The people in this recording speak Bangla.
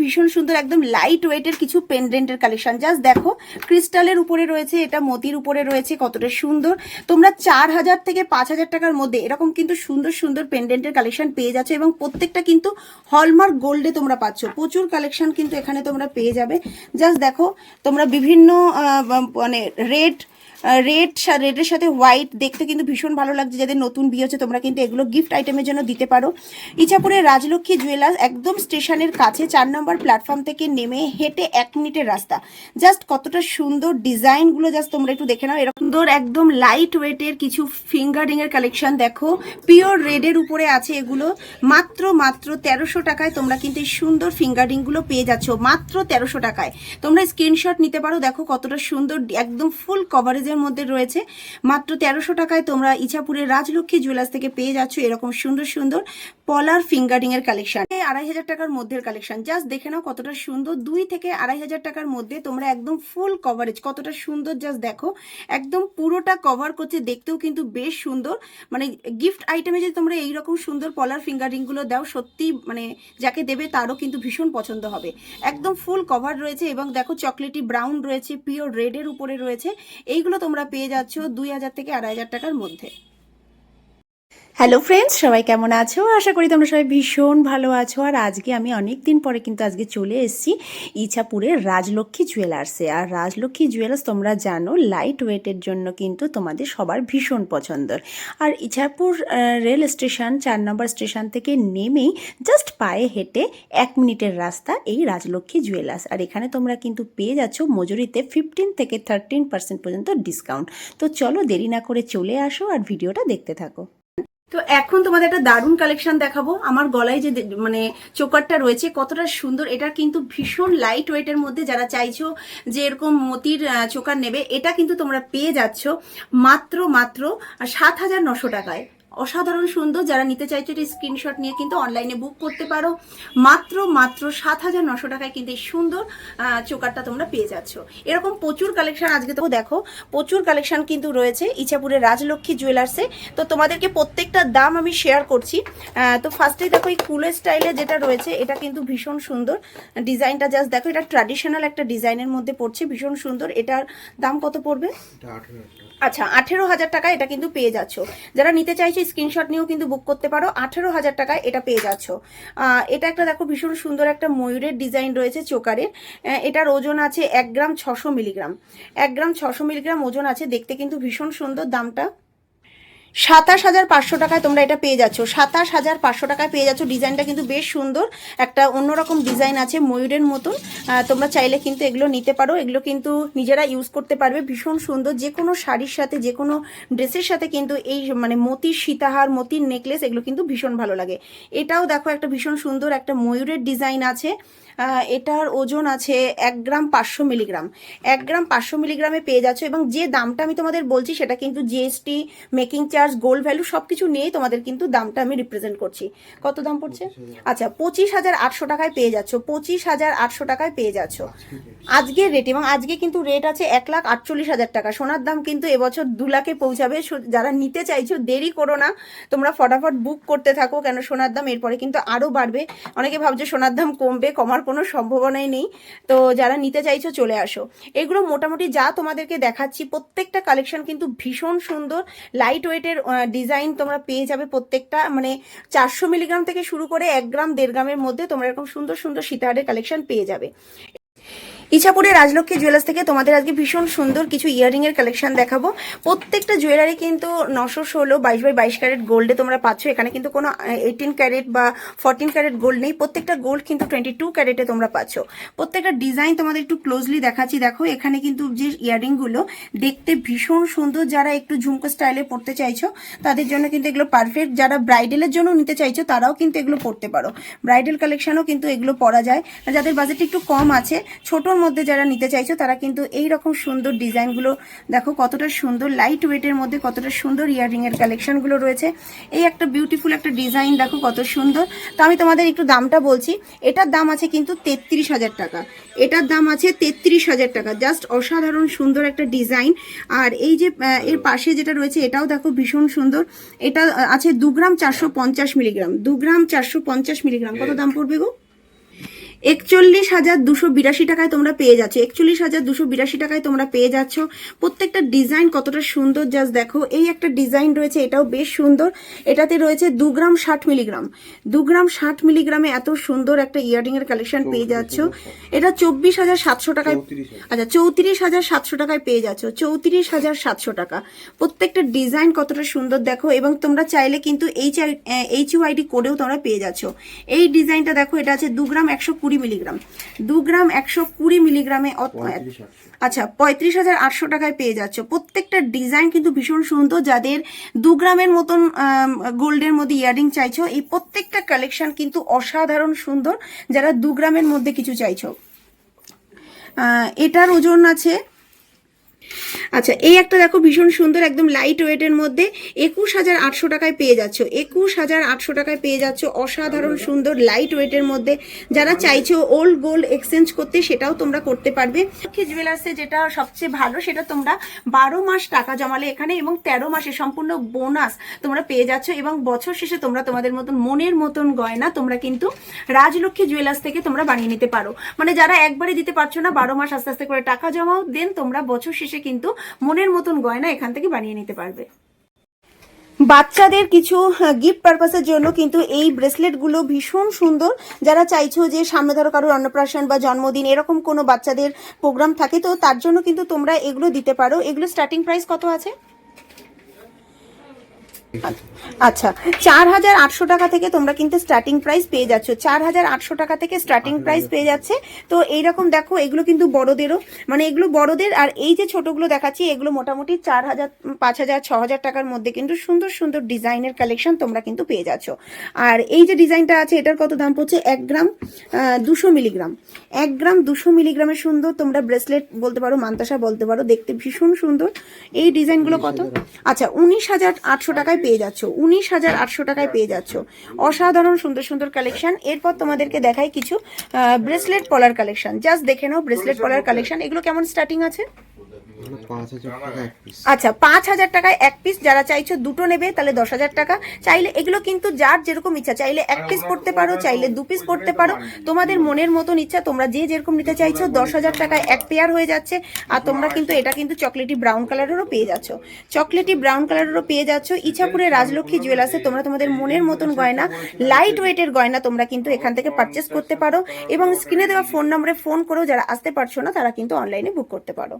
ভীষণ সুন্দর, একদম লাইট ওয়েটের কিছু পেন্ডেন্টের কালেকশন জাস্ট দেখো ক্রিস্টালের উপরে রয়েছে, এটা মতির উপরে রয়েছে, কতটা সুন্দর। তোমরা চার হাজার থেকে পাঁচ হাজার টাকার মধ্যে এরকম কিন্তু সুন্দর সুন্দর পেন্ডেন্টের কালেকশন পেয়ে যাচ্ছ এবং প্রত্যেকটা কিন্তু হলমার্ক গোল্ডে তোমরা পাচ্ছ। প্রচুর কালেকশন কিন্তু এখানে তোমরা পেয়ে যাবে। জাস্ট দেখো, তোমরা বিভিন্ন মানে রেড রেড রেডের সাথে হোয়াইট দেখতে কিন্তু ভীষণ ভালো লাগছে। যাদের নতুন বিয়ে হচ্ছে, তোমরা কিন্তু এগুলো গিফট আইটেমের জন্য দিতে পারো। ইচ্ছাপুরের রাজলক্ষ্মী জুয়েলার্স একদম স্টেশনের কাছে, চার নম্বর প্ল্যাটফর্ম থেকে নেমে হেঁটে এক মিনিটের রাস্তা। জাস্ট কতটা সুন্দর ডিজাইনগুলো জাস্ট তোমরা একটু দেখে নাও। এরকম সুন্দর একদম লাইট ওয়েটের কিছু ফিঙ্গারিং এর কালেকশন দেখো। পিওর রেডের উপরে আছে এগুলো। মাত্র মাত্র তেরোশো টাকায় তোমরা কিন্তু এই সুন্দর ফিঙ্গারিংগুলো পেয়ে যাচ্ছ। মাত্র তেরোশো টাকায়। তোমরা স্ক্রিনশট নিতে পারো। দেখো কতটা সুন্দর, একদম ফুল কভারেজের মধ্যে রয়েছে। মাত্র তেরোশো টাকায় তোমরা ইছাপুরের রাজলক্ষ্মী জুয়েলার্স থেকে পেয়ে যাচ্ছ এরকম সুন্দর সুন্দর পলার ফিঙ্গারিং এর কালেকশন আড়াই হাজার টাকার মধ্যের কালেকশন জাস্ট দেখে নাও কতটা সুন্দর। দুই থেকে আড়াই হাজার টাকার মধ্যে তোমরা একদম ফুল কভারেজ কতটা সুন্দর জাস্ট দেখো। একদম পুরোটা কভার করছে। দেখতেও কিন্তু বেশ সুন্দর। মানে গিফট আইটেমে যদি তোমরা এইরকম সুন্দর পলার ফিঙ্গারিংগুলো দাও, সত্যি মানে যাকে দেবে তারও কিন্তু ভীষণ পছন্দ হবে। একদম ফুল কভার রয়েছে এবং দেখো চকলেটি ব্রাউন রয়েছে পিওর রেডের উপরে রয়েছে। এইগুলো তোমরা পেয়ে যাচ্ছ দুই হাজার থেকে আড়াই হাজার টাকার মধ্যে। হ্যালো ফ্রেন্ডস সবাই কেমন আছো? আশা করি তোমরা সবাই ভীষণ ভালো আছো। আর আজকে আমি অনেক দিন পরে কিন্তু আজকে চলে এসেছি ইছাপুরের রাজলক্ষ্মী জুয়েলার্সে আর রাজলক্ষ্মী জুয়েলার্স তোমরা জানো লাইট ওয়েটের জন্য কিন্তু তোমাদের সবার ভীষণ পছন্দের। আর ইছাপুর রেল স্টেশন চার নম্বর স্টেশন থেকে নেমেই জাস্ট পায়ে হেঁটে এক মিনিটের রাস্তা এই রাজলক্ষ্মী জুয়েলার্স আর এখানে তোমরা কিন্তু পেয়ে যাচ্ছ মজুরিতে ফিফটিন থেকে থার্টিন পার্সেন্ট পর্যন্ত ডিসকাউন্ট তো চলো দেরি না করে চলে আসো আর ভিডিওটা দেখতে থাকো। তো এখন তোমাদের একটা দারুণ কালেকশন দেখাবো। আমার গলায় যে মানে চোকারটা রয়েছে, কতটা সুন্দর। এটা কিন্তু ভীষণ লাইট ওয়েটের মধ্যে যারা চাইছো যে এরকম মতির চোকার নেবে, এটা কিন্তু তোমরা পেয়ে যাচ্ছ। মাত্র মাত্র সাত হাজার নশো টাকায়। অসাধারণ সুন্দর। যারা নিতে চাইছো এটা স্ক্রিনশট নিয়ে কিন্তু অনলাইনে বুক করতে পারো। মাত্র মাত্র সাত হাজার নশো টাকায় কিন্তু এই সুন্দর চোকারটা তোমরা পেয়ে যাচ্ছ। এরকম প্রচুর কালেকশন আজকে তো দেখো, প্রচুর কালেকশন কিন্তু রয়েছে ইছাপুরের রাজলক্ষ্মী জুয়েলার্সে তো তোমাদেরকে প্রত্যেকটা দাম আমি শেয়ার করছি। তো ফার্স্টেই দেখো এই কুলের স্টাইলে যেটা রয়েছে, এটা কিন্তু ভীষণ সুন্দর। ডিজাইনটা জাস্ট দেখো, এটা ট্র্যাডিশনাল একটা ডিজাইনের মধ্যে পড়ছে, ভীষণ সুন্দর। এটার দাম কত পড়বে? আচ্ছা আঠেরো হাজার টাকা এটা কিন্তু পেয়ে যাচ্ছ। যারা নিতে চাইছে স্ক্রিনশট নিয়েও কিন্তু বুক করতে পারো। আঠেরো হাজার টাকায় এটা পেয়ে যাচ্ছ। এটা একটা দেখো ভীষণ সুন্দর একটা ময়ূরের ডিজাইন রয়েছে চোকারের। এটার ওজন আছে এক গ্রাম ছশো মিলিগ্রাম। এক গ্রাম ছশো মিলিগ্রাম ওজন আছে, দেখতে কিন্তু ভীষণ সুন্দর, দামটা সাতাশ হাজার পাঁচশো টাকায় তোমরা এটা পেয়ে যাচ্ছ। সাতাশ হাজার পাঁচশো টাকায় পেয়ে যাচ্ছ। ডিজাইনটা কিন্তু বেশ সুন্দর। একটা অন্যরকম ডিজাইন আছে ময়ূরের মতন। তোমরা চাইলে কিন্তু এগুলো নিতে পারো। এগুলো কিন্তু নিজেরা ইউজ করতে পারবে। ভীষণ সুন্দর। যে কোনো শাড়ির সাথে, যে কোনো ড্রেসের সাথে কিন্তু এই মানে মতির সীতাহার, মতির নেকলেস এগুলো কিন্তু ভীষণ ভালো লাগে। এটাও দেখো একটা ভীষণ সুন্দর একটা ময়ূরের ডিজাইন আছে। এটার ওজন আছে এক গ্রাম পাঁচশো মিলিগ্রাম। এক গ্রাম পাঁচশো মিলিগ্রামে পেয়ে যাচ্ছ এবং যে দামটা আমি তোমাদের বলছি সেটা কিন্তু GST making charge gold value সব কিছু নিয়েই তোমাদের কিন্তু দামটা আমি রিপ্রেজেন্ট করছি। কত দাম পড়ছে? আচ্ছা পঁচিশ হাজার আটশো টাকায় পেয়ে যাচ্ছ পঁচিশ হাজার আটশো টাকায় পেয়ে যাচ্ছ। আজকের রেট এবং আজকে কিন্তু রেট আছে এক লাখ আটচল্লিশ হাজার টাকা। সোনার দাম কিন্তু এবছর দু লাখে পৌঁছাবে। যারা নিতে চাইছো দেরি করো না। তোমরা ফটাফট বুক করতে থাকো কেন সোনার দাম এরপরে কিন্তু আরও বাড়বে। অনেকে ভাবছে সোনার দাম কমবে কমার কোনো সম্ভাবনাই নেই। তো যারা নিতে চাইছো চলে আসো। এগুলো মোটামুটি যা তোমাদেরকে দেখাচ্ছি প্রত্যেকটা কালেকশন কিন্তু ভীষণ সুন্দর লাইট ওয়েটের ডিজাইন তোমরা পেয়ে যাবে প্রত্যেকটা মানে চারশো মিলিগ্রাম থেকে শুরু করে এক গ্রাম, দেড় গ্রামের মধ্যে তোমরা এরকম সুন্দর সুন্দর সীতাহারের কালেকশন পেয়ে যাবে। ইছাপুরের রাজলক্ষ্মী জুয়েলার্স থেকে তোমাদের আজকে ভীষণ সুন্দর কিছু ইয়ারিং এর কালেকশন দেখাবো। প্রত্যেকটা জুয়েলারি কিন্তু নশো ষোলো বাইশ বাই বাইশ ক্যারেট গোল্ডে তোমরা পাচ্ছ। এখানে কিন্তু কোনো এইটিন ক্যারেট বা ফোরটিন ক্যারেট গোল্ড নেই। প্রত্যেকটা গোল্ড কিন্তু টোয়েন্টি টু ক্যারেটে তোমরা পাচ্ছ। প্রত্যেকটা ডিজাইন তোমাদের একটু ক্লোজলি দেখাচ্ছি। দেখো, এখানে কিন্তু যে ইয়ারিংগুলো দেখতে ভীষণ সুন্দর যারা একটু ঝুমকো স্টাইলে পড়তে চাইছো, তাদের জন্য কিন্তু এগুলো পারফেক্ট যারা ব্রাইডালের জন্য নিতে চাইছো, তারাও কিন্তু এগুলো পড়তে পারো। ব্রাইডেল কালেকশনও কিন্তু এগুলো পরা যায়। যাদের বাজেট একটু কম আছে, ছোটোর মধ্যে যারা নিতে চাইছো, তারা কিন্তু এই রকম সুন্দর ডিজাইনগুলো দেখো, কতটা সুন্দর লাইট ওয়েটের মধ্যে কতটা সুন্দর ইয়াররিং এর কালেকশনগুলো রয়েছে। এই একটা বিউটিফুল একটা ডিজাইন দেখো, কত সুন্দর। তো আমি তোমাদের একটু দামটা বলছি, এটার দাম আছে কিন্তু তেত্রিশ হাজার টাকা। এটার দাম আছে তেত্রিশ হাজার টাকা জাস্ট অসাধারণ সুন্দর একটা ডিজাইন আর এই যে এর পাশে যেটা রয়েছে, এটাও দেখো ভীষণ সুন্দর। এটা আছে দু গ্রাম চারশো পঞ্চাশ মিলিগ্রাম, দু গ্রাম চারশো পঞ্চাশ মিলিগ্রাম। কত দাম পড়বে গো? একচল্লিশ হাজার দুশো বিরাশি টাকায় তোমরা পেয়ে যাচ্ছ। একচল্লিশ হাজার দুশো বিরাশি টাকায় তোমরা পেয়ে যাচ্ছ। প্রত্যেকটা ডিজাইন কতটা সুন্দর জাস্ট দেখো। এই একটা ডিজাইন রয়েছে এটাও বেশ সুন্দর। এটাতে রয়েছে দু গ্রাম ষাট মিলিগ্রাম। দু গ্রাম ষাট মিলিগ্রামে এত সুন্দর একটা ইয়ারিং এর কালেকশন পেয়ে যাচ্ছ। এটা চব্বিশ হাজার সাতশো টাকায় আচ্ছা চৌত্রিশ হাজার সাতশো টাকায় পেয়ে যাচ্ছ। চৌত্রিশ হাজার সাতশো টাকা। প্রত্যেকটা ডিজাইন কতটা সুন্দর দেখো এবং তোমরা চাইলে কিন্তু এইচ এইচ ইউআইডি কোডেও তোমরা পেয়ে যাচ্ছ। এই ডিজাইনটা দেখো এটা আছে দু গ্রাম একশো কুড়ি মিলিগ্রাম। দু গ্রাম একশো কুড়ি মিলিগ্রামে আচ্ছা পঁয়ত্রিশ হাজার আটশো টাকায় পেয়ে যাচ্ছ। প্রত্যেকটা ডিজাইন কিন্তু ভীষণ সুন্দর। যাদের দু গ্রামের মতন গোল্ডের মধ্যে ইয়ারিং চাইছো এই প্রত্যেকটা কালেকশন কিন্তু অসাধারণ সুন্দর। যারা দু গ্রামের মধ্যে কিছু চাইছো। এটার ওজন আছে আচ্ছা এই একটা দেখো ভীষণ সুন্দর একদম লাইট ওয়েটের মধ্যে একুশ হাজার আটশো টাকায় পেয়ে যাচ্ছ। একুশ হাজার আটশো টাকায় পেয়ে যাচ্ছ অসাধারণ সুন্দর লাইট ওয়েটের মধ্যে। যারা চাইছো ওল্ড গোল্ড এক্সচেঞ্জ করতে, সেটাও তোমরা করতে পারবে। জুয়েলার্সে যেটা সবচেয়ে ভালো, সেটা তোমরা বারো মাস টাকা জমালে এখানে এবং তেরো মাসে সম্পূর্ণ বোনাস তোমরা পেয়ে যাচ্ছ এবং বছর শেষে তোমরা তোমাদের মতন মনের মতন গয়না তোমরা কিন্তু রাজলক্ষ্মী জুয়েলার্স থেকে তোমরা বানিয়ে নিতে পারো। মানে যারা একবারে দিতে পারছ না, বারো মাস আস্তে আস্তে করে টাকা জমাও দেন তোমরা বছর শেষে কিন্তু মনের মতন গয়না এখান থেকে বানিয়ে নিতে পারবে। বাচ্চাদের কিছু গিফট পারপাসের জন্য কিন্তু এই ব্রেসলেটগুলো ভীষণ সুন্দর। যারা চাইছো যে সামনে ধরো কারোর অন্নপ্রাশন বা জন্মদিন এরকম কোনো বাচ্চাদের প্রোগ্রাম থাকে, তো তার জন্য কিন্তু তোমরা এগুলো দিতে পারো। এগুলো স্টার্টিং প্রাইস কত আছে? আচ্ছা চার হাজার আটশো টাকা থেকে তোমরা কিন্তু স্টার্টিং প্রাইস পেয়ে যাচ্ছ। চার হাজার আটশো টাকা থেকে স্টার্টিং প্রাইস পেয়ে যাচ্ছে। তো এইরকম দেখো এগুলো কিন্তু বড়দেরও মানে এগুলো বড়দের আর এই যে ছোটগুলো দেখাচ্ছি এগুলো মোটামুটি চার হাজার পাঁচ হাজার ছ হাজার টাকার মধ্যে কিন্তু সুন্দর সুন্দর ডিজাইনের কালেকশন তোমরা কিন্তু পেয়ে যাচ্ছ। আর এই যে ডিজাইনটা আছে এটার কত দাম পড়ছে? এক গ্রাম দুশো মিলিগ্রাম। এক গ্রাম দুশো মিলিগ্রামের সুন্দর তোমরা ব্রেসলেট বলতে পারো মান্তাসা বলতে পারো দেখতে ভীষণ সুন্দর। এই ডিজাইনগুলো কত? আচ্ছা উনিশ হাজার আটশো টাকায় পেয়ে যাচ্ছ। উনিশ হাজার আটশো টাকায় পেয়ে যাচ্ছ। অসাধারণ সুন্দর সুন্দর কালেকশন এরপর তোমাদেরকে দেখাই কিছু ব্রেসলেট পলার কালেকশন জাস্ট দেখে নাও ব্রেসলেট পলার কালেকশন এগুলো কেমন স্টার্টিং আছে? আচ্ছা পাঁচ হাজার টাকায় এক পিস যারা চাইছো দুটো নেবে তাহলে দশ হাজার টাকা। চাইলে এগুলো কিন্তু যার যেরকম ইচ্ছা চাইলে এক পিস পড়তে পারো চাইলে দু পিস পড়তে পারো। তোমাদের মনের মতন ইচ্ছা তোমরা যে যেরকম নিতে চাইছো দশ হাজার টাকায় এক পেয়ার হয়ে যাচ্ছে। আর তোমরা কিন্তু এটা কিন্তু চকলেটি ব্রাউন কালারেরও পেয়ে যাচ্ছ। চকলেটি ব্রাউন কালারেরও পেয়ে যাচ্ছ। ইচ্ছাপুরে রাজলক্ষ্মী জুয়েলার্সে তোমরা তোমাদের মনের মতন গয়না লাইট ওয়েটের গয়না তোমরা কিন্তু এখান থেকে পারচেস করতে পারো। এবং স্ক্রিনে দেওয়া ফোন নম্বরে ফোন করেও যারা আসতে পারছ না তারা কিন্তু অনলাইনে বুক করতে পারো।